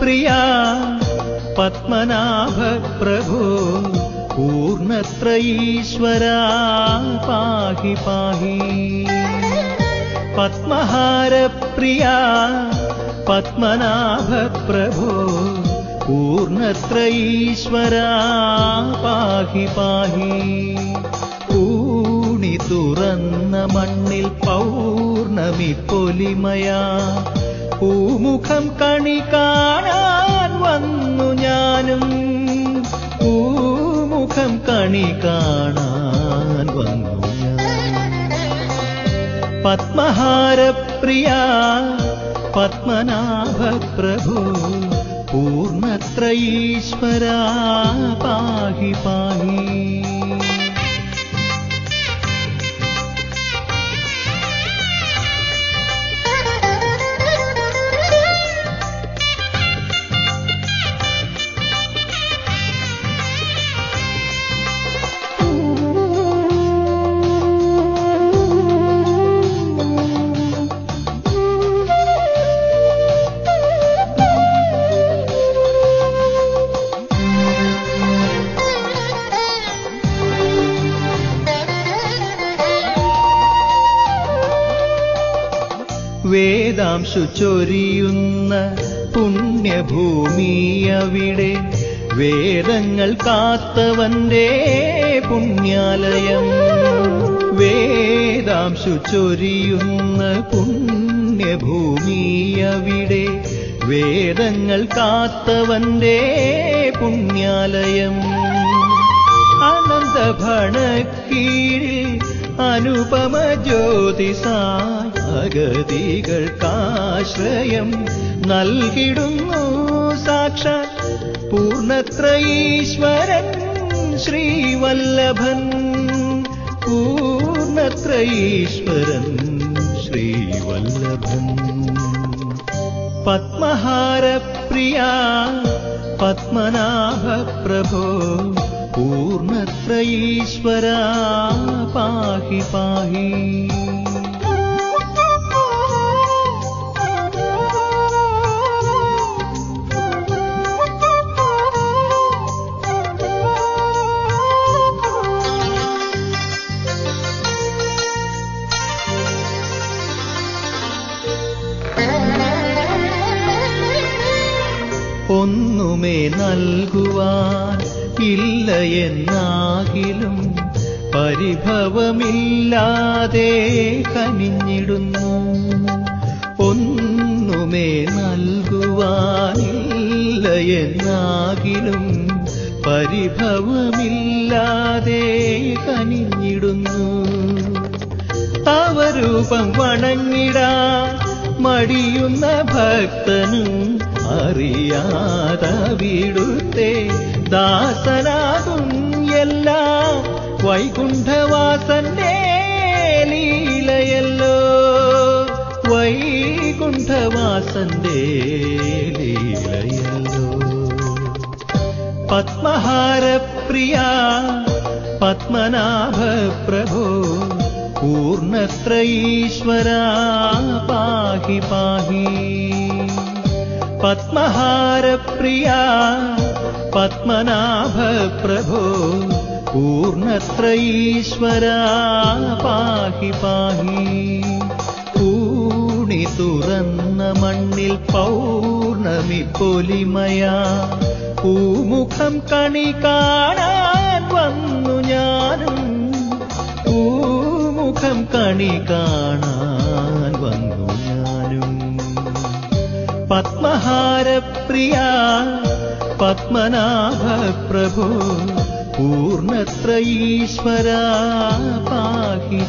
പത്മഹാരപ്രിയ പത്മനാഭ പ്രഭു പൂർണത്രയീശ്വര പാഹി പാഹി. പത്മഹാരപ്രിയ പത്മനാഭ പ്രഭോ പൂർണത്രയീശ്വര പാഹി പാഹി. ഊണി തുറന്ന മണ്ണിൽ പൗർണമി പൊലിമയാ പൂമുഖം കണി കാണാൻ വന്നു ഞാനും. പൂമുഖം കണി കാണാൻ വന്നു പത്മഹാരപ്രിയ പത്മനാഭ പ്രഭു പൂർണത്രയീശ്വര പാഹി പാഹി. വേദാംശു ചൊരിയുന്ന പുണ്യഭൂമി അവിടെ. വേദങ്ങൾ കാത്തവന്റെ പുണ്യാലയം. വേദാംശു ചൊരിയുന്ന പുണ്യഭൂമി അവിടെ. വേദങ്ങൾ കാത്തവന്റെ പുണ്യാലയം. അനന്തഭണക്കീഴിൽ അനുപമ ജ്യോതിസായ അഗതികൾക്കാശ്രയം നൽകിടുന്നു സാക്ഷാൽ പൂർണ്ണത്ര ഈശ്വരൻ ശ്രീവല്ലഭൻ പൂർണ്ണത്ര ഈശ്വരൻ ശ്രീവല്ലഭൻ പത്മഹാരപ്രിയ പത്മനാഭ പ്രഭോ പാഹി പാഹി ഒന്നുമേ നൽകുവാൻ ഇല്ല എന്നാകിലും പരിഭവമില്ലാതെ കനിഞ്ഞിടുന്നു. ഒന്നുമേ നൽകുവാനില്ല എന്നാകിലും പരിഭവമില്ലാതെ കനിഞ്ഞിടുന്നു. അവരൂപം വണങ്ങിടാൻ മടിയുന്ന ഭക്തനും അറിയാതെ വിടുത്തെ ദാസനാകും എല്ലാം. വൈകുണ്ഠവാസന്റെ ലീലയല്ലോ വൈകുണ്ഠവാസന്റെ ലീലയല്ലോ പത്മഹാരപ്രിയ പത്മനാഭ പ്രഭോ പൂർണത്ര ഈശ്വര പാഹി പാഹി പത്മഹാരപ്രിയ പത്മനാഭ പ്രഭോ പൂർണത്ര ഈശ്വര പാഹി പാഹി. പൂണി തുറന്ന മണ്ണിൽ പൗർണമി പൊലിമയാ. പൂമുഖം കണി കാണാൻ വന്നു ഞാനും. പൂമുഖം കണി കാണാൻ വന്നു ഞാനും. പത്മഹാരപ്രിയ പത്മനാഭ പ്രഭോ പൂർണത്ര പാഹി പാഹി